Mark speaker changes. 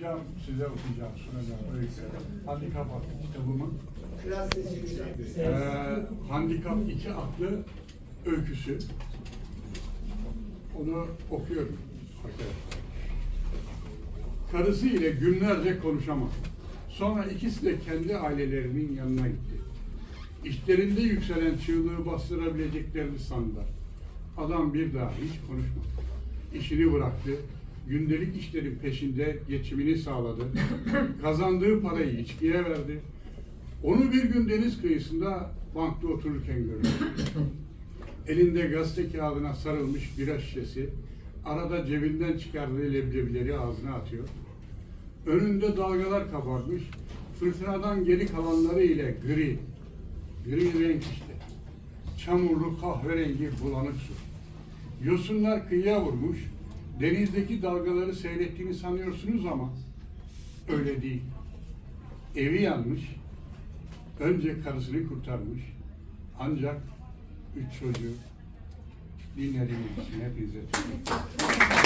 Speaker 1: Hocam size okuyacağım sunacağım öykü. Handikap adlı kitabımın
Speaker 2: sesi
Speaker 1: eee Handikap iki adlı öyküsü. Onu okuyorum arkadaşlar. Karısı ile günlerce konuşamadı. Sonra ikisi de kendi ailelerinin yanına gitti. İşlerinde yükselen çığlığı bastırabileceklerini sandılar. Adam bir daha hiç konuşmadı. İşini bıraktı. Gündelik işlerin peşinde geçimini sağladı. Kazandığı parayı içkiye verdi. Onu bir gün deniz kıyısında bankta otururken gördüm. Elinde gazete kağıdına sarılmış bira şişesi, arada cebinden çıkardığı leblebileri ağzına atıyor. Önünde dalgalar kabarmış, fırtınadan geri kalanları ile gri, gri renk işte. Çamurlu kahverengi bulanık su. Yosunlar kıyıya vurmuş, denizdeki dalgaları seyrettiğini sanıyorsunuz ama öyle değil. Evi yanmış, önce karısını kurtarmış, ancak üç çocuğu dinlediğiniz için hepinize teşekkür ederim.